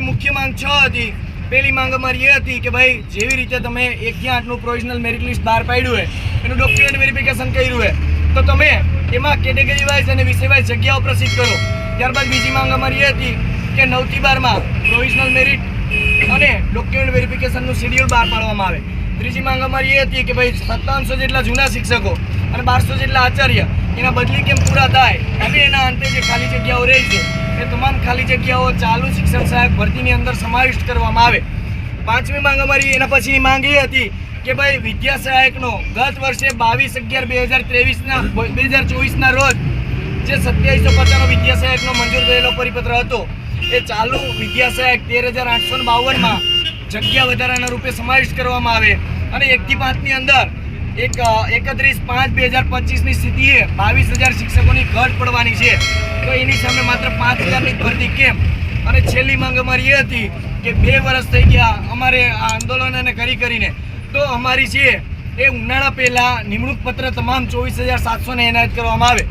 અમારી મુખ્ય માંગ છ હતી. પહેલી માંગ અમારી એ હતી કે ભાઈ, જેવી રીતે તમે એકથી આઠનું પ્રોવિઝનલ મેરિટ લિસ્ટ બહાર પાડ્યું હોય એનું ડોક્યુમેન્ટ વેરિફિકેશન કર્યું હોય તો તમે એમાં કેટેગરી વાઇઝ અને વિષય વાઇઝ જગ્યાઓ પ્રસિદ્ધ કરો. ત્યારબાદ બીજી માંગ અમારી એ હતી કે નવથી બારમાં પ્રોવિઝનલ મેરિટ અને ડોક્યુમેન્ટ વેરિફિકેશનનું શેડ્યુલ બહાર પાડવામાં આવે. ત્રીજી માંગ અમારી એ હતી કે ભાઈ, સત્તાવનસો જેટલા જૂના શિક્ષકો અને બારસો જેટલા આચાર્ય, એના બદલી કેમ પૂરા થાય? અને એના અંતે જે ખાલી જગ્યાઓ રહી છે એ તમામ ખાલી જગ્યાઓ ચાલુ શિક્ષણ સહાયક ભરતીની અંદર સમાવિષ્ટ કરવામાં આવે. પાંચમી માંગ અમારી એના પછીની માંગ એ હતી કે ભાઈ વિદ્યા સહાયકનો ગત વર્ષે બાવીસ અગિયાર બે હજાર ત્રેવીસના બે હજાર ચોવીસના રોજ જે સત્યાવીસો પચાસનો વિદ્યા સહાયકનો મંજૂર થયેલો પરિપત્ર હતો, એ ચાલુ વિદ્યા સહાયક તેર હજાર આઠસો બાવનમાં જગ્યા વધારાના રૂપે સમાવિષ્ટ કરવામાં આવે. અને એકથી પાંચની અંદર એક એકત્રીસ પાંચ બે હજાર પચીસની સ્થિતિએ બાવીસ હજાર શિક્ષકોની ઘટ પડવાની છે. તો એની સામે માત્ર પાંચ હજારની ભરતી કેમ? અને છેલ્લી માંગ અમારી એ હતી કે બે વર્ષ થઈ ગયા અમારે આ આંદોલન અને કરી કરીને. તો અમારી છે એ ઉનાળા પહેલા નિમણૂક પત્ર તમામ ચોવીસ હજાર સાતસોને એનાયત કરવામાં આવે.